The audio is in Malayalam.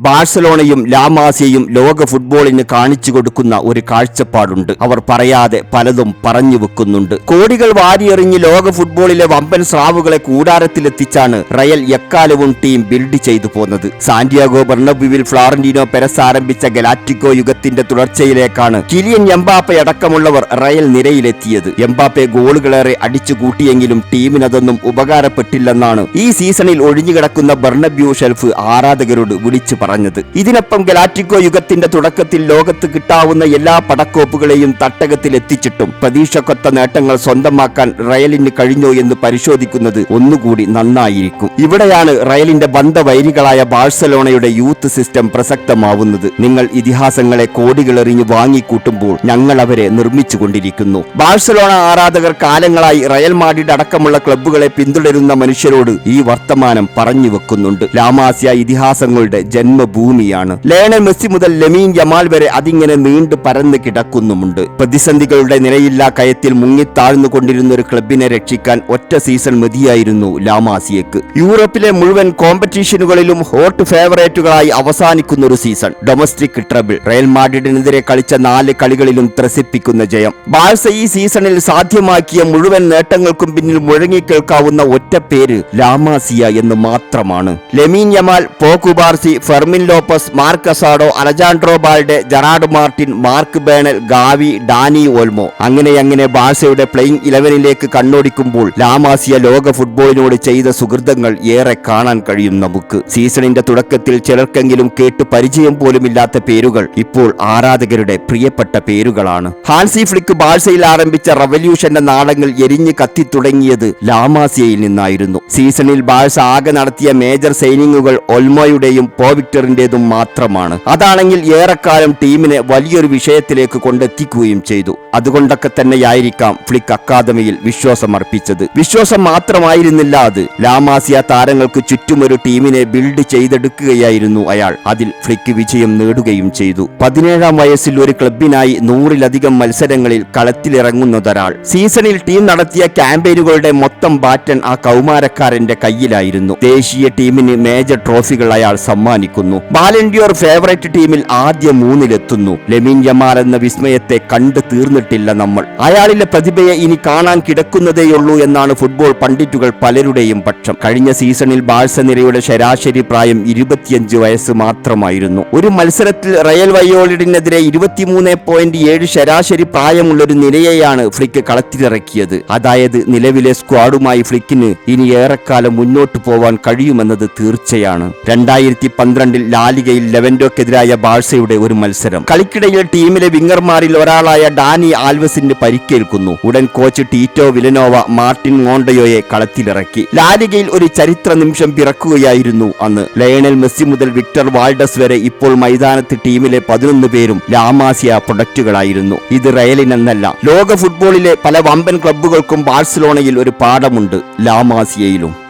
ബാഴ്സലോണയും ലാമാസിയയും ലോക ഫുട്ബോളിന് കാണിച്ചു കൊടുക്കുന്ന ഒരു കാഴ്ചപ്പാടുണ്ട്. അവർ പറയാതെ പലതും പറഞ്ഞു വെക്കുന്നുണ്ട്. കോടികൾ വാരിയെറിഞ്ഞ് ലോക ഫുട്ബോളിലെ വമ്പൻ സ്രാവുകളെ കൂടാരത്തിലെത്തിച്ചാണ് റയൽ എക്കാലവും ടീം ബിൽഡ് ചെയ്തു പോന്നത്. സാന്റിയാഗോ ബർണബുവിൽ ഫ്ലോറന്റീനോ പെരസ് ആരംഭിച്ച ഗലാറ്റിക്കോ യുഗത്തിന്റെ തുടർച്ചയിലേക്കാണ് കിലിയൻ എംബാപ്പെ അടക്കമുള്ളവർ റയൽ നിരയിലെത്തിയത്. എംബാപ്പെ ഗോളുകളേറെ അടിച്ചു കൂട്ടിയെങ്കിലും ടീമിനതൊന്നും ഉപകാരപ്പെട്ടില്ലെന്നാണ് ഈ സീസണിൽ ഒഴിഞ്ഞുകിടക്കുന്ന ബർണബ്യൂ ഷെൽഫ് ആരാധകരോട് വിളിച്ചു പറഞ്ഞത്. ഇതിനൊപ്പം ഗലാറ്റിക്കോ യുഗത്തിന്റെ തുടക്കത്തിൽ ലോകത്ത് കിട്ടാവുന്ന എല്ലാ പടക്കോപ്പുകളെയും തട്ടകത്തിൽ എത്തിച്ചിട്ടും പ്രതീക്ഷക്കൊത്ത നേട്ടങ്ങൾ സ്വന്തമാക്കാൻ റയലിന് കഴിഞ്ഞോ എന്ന് പരിശോധിക്കുന്നത് ഒന്നുകൂടി നന്നായിരിക്കും. ഇവിടെയാണ് റയലിന്റെ ബന്ധവൈരികളായ ബാഴ്സലോണയുടെ യൂത്ത് സിസ്റ്റം പ്രസക്തമാവുന്നത്. നിങ്ങൾ ഇതിഹാസങ്ങളെ കോടികളെറിഞ്ഞ് വാങ്ങിക്കൂട്ടുമ്പോൾ ഞങ്ങൾ അവരെ നിർമ്മിച്ചുകൊണ്ടിരിക്കുന്നു. ബാഴ്സലോണ ആരാധകർ കാലങ്ങളായി റയൽ മാഡിഡ് അടക്കമുള്ള ക്ലബ്ബുകളെ പിന്തുടരുന്ന മനുഷ്യരോട് ഈ വർത്തമാനം പറഞ്ഞു വെക്കുന്നുണ്ട് ലാമാസ്യ ഇതിഹാസങ്ങളുടെ ജന്മഭൂമിയാണ്. ലയണൽ മെസ്സി മുതൽ ലെമീൻ യമാൽ വരെ അതിങ്ങനെ നീണ്ടു പരന്ന് കിടക്കുന്നുമുണ്ട്. പ്രതിസന്ധികളുടെ നിലയില്ലാ കയത്തിൽ മുങ്ങിത്താഴ്ന്നു കൊണ്ടിരുന്ന ഒരു ക്ലബിനെ രക്ഷിക്കാൻ ഒറ്റ സീസൺ മതിയായിരുന്നു ലാമാസിയക്ക്. യൂറോപ്പിലെ മുഴുവൻ കോമ്പറ്റീഷനുകളിലും ഹോട്ട് ഫേവറേറ്റുകളായി അവസാനിക്കുന്ന ഒരു സീസൺ ഡൊമസ്റ്റിക് ട്രബിൾ. റയൽ മാഡ്രിഡിനെതിരെ കളിച്ച നാല് കളികളിലും ത്രസിപ്പിക്കുന്ന ജയം. ബാഴ്സ ഈ സീസണിൽ സാധ്യമാക്കിയ മുഴുവൻ നേട്ടങ്ങൾക്കും പിന്നിൽ മുഴങ്ങിക്കേൾക്കാവുന്ന ഒറ്റ പേര് ലാമാസിയ എന്ന് മാത്രമാണ്. Lamine Yamal Pau Cubarsi Fermin Lopez Marc Casado Alejandro Balde Gerard Martin Marc Bernal Gavi Dani Olmo. അങ്ങനെ അങ്ങനെ ബാഴ്സയുടെ പ്ലേയിങ് ഇലവനിലേക്ക് കണ്ണോടിക്കുമ്പോൾ ലാമാസിയ ലോക ഫുട്ബോളിനോട് ചെയ്ത സുഹൃതങ്ങൾ ഏറെ കാണാൻ കഴിയും നമുക്ക്. സീസണിന്റെ തുടക്കത്തിൽ ചിലർക്കെങ്കിലും കേട്ട് പരിചയം പോലുമില്ലാത്ത പേരുകൾ ഇപ്പോൾ ആരാധകരുടെ പ്രിയപ്പെട്ട പേരുകളാണ്. ഹാൻസി ഫ്ലിക്ക് ബാഴ്സയിൽ ആരംഭിച്ച റവല്യൂഷന്റെ നാടങ്ങൾ എരിഞ്ഞ് കത്തിത്തുടങ്ങിയത് ലാമാസിയയിൽ നിന്നായിരുന്നു. സീസണിൽ ബാഴ്സ ആകെ നടത്തിയ മേജർ സൈനിങ്ങുകൾ ഒൽമോയുടെയും പോ വിക്ടറിന്റേതും മാത്രമാണ്. അതാണെങ്കിൽ ഏറെക്കാലം ടീമിനെ വലിയൊരു വിഷയത്തിലേക്ക് കൊണ്ടെത്തിക്കുകയും ചെയ്തു. അതുകൊണ്ടൊക്കെ തന്നെയായിരിക്കാം ഫ്ലിക്ക് അക്കാദമിയിൽ വിശ്വാസം അർപ്പിച്ചത് വിശ്വാസം മാത്രമായിരുന്നില്ല അത്. ലാമാസിയ താരങ്ങൾക്ക് ചുറ്റുമൊരു ടീമിനെ ബിൽഡ് ചെയ്തെടുക്കുകയായിരുന്നു അയാൾ. അതിൽ ഫ്ലിക്ക് വിജയം നേടുകയും ചെയ്തു. പതിനേഴാം വയസ്സിൽ ഒരു ക്ലബിനായി നൂറിലധികം മത്സരങ്ങളിൽ കളത്തിലിറങ്ങുന്നതൊരാൾ. സീസണിൽ ടീം നടത്തിയ ക്യാമ്പയിനുകളുടെ മൊത്തം ബാറ്റൺ ആ കൗമാരക്കാരന്റെ കയ്യിലായിരുന്നു. ദേശീയ ടീമിന് മേജർ ട്രോഫികൾ അയാൾ സമ്മാനിക്കുന്നു. ബാലൻഡിയോർ ഫേവറേറ്റ് ടീമിൽ ആദ്യ മൂന്നിലെത്തുന്നു. ലെമിൻ യമാൽ എന്ന വിസ്മയത്തെ കണ്ടു തീർന്നിട്ടില്ല നമ്മൾ. അയാളിലെ പ്രതിഭയെ ഇനി കാണാൻ കിടക്കുന്നതേയുള്ളൂ എന്നാണ് ഫുട്ബോൾ പണ്ഡിറ്റുകൾ പലരുടെയും പക്ഷം. കഴിഞ്ഞ സീസണിൽ ബാഴ്സ നിരയുടെ ശരാശരി പ്രായം ഇരുപത്തിയഞ്ച് വയസ്സ് മാത്രമായിരുന്നു. ഒരു മത്സരത്തിൽ റയൽ വയോളിഡിനെതിരെ ഇരുപത്തിമൂന്ന് പോയിന്റ് ഏഴ് ശരാശരി പ്രായമുള്ള ഒരു നിരയെയാണ് ഫ്ലിക്ക് കളത്തിലിറക്കിയത്. അതായത് നിലവിലെ സ്ക്വാഡുമായി ഫ്ലിക്കിന് ഇനി ഏറെക്കാലം മുന്നോട്ടു പോവാൻ കഴിയുമെന്നത് തീർച്ചയാണ്. രണ്ടായിരത്തി പന്ത്രണ്ടിൽ ലാലികയിൽ ലെവൻഡോക്കെതിരായ ബാഴ്സയുടെ ഒരു മത്സരം. കളിക്കിടയിൽ ടീമിലെ വിങ്ങർമാരിൽ ഒരാളായ ഡാനി ആൽവസിന് പരിക്കേൽക്കുന്നു. ഉടൻ കോച്ച് ടീറ്റോ വിലനോവ മാർട്ടിൻ മോണ്ടയോയെ കളത്തിലിറക്കി. ലാലികയിൽ ഒരു ചരിത്ര നിമിഷം പിറക്കുകയായിരുന്നു അന്ന്. ലയണൽ മെസ്സി മുതൽ വിക്ടർ വാൾഡസ് വരെ ഇപ്പോൾ മൈതാനത്ത് ടീമിലെ പതിനൊന്ന് പേരും ലാമാസിയ പ്രൊഡക്റ്റുകളായിരുന്നു. ഇത് റയലിനെന്നല്ല. ലോക ഫുട്ബോളിലെ പല വമ്പൻ ക്ലബ്ബുകൾക്കും ബാഴ്സലോണയിൽ ഒരു പാഠമുണ്ട് ലാമാസിയയിലും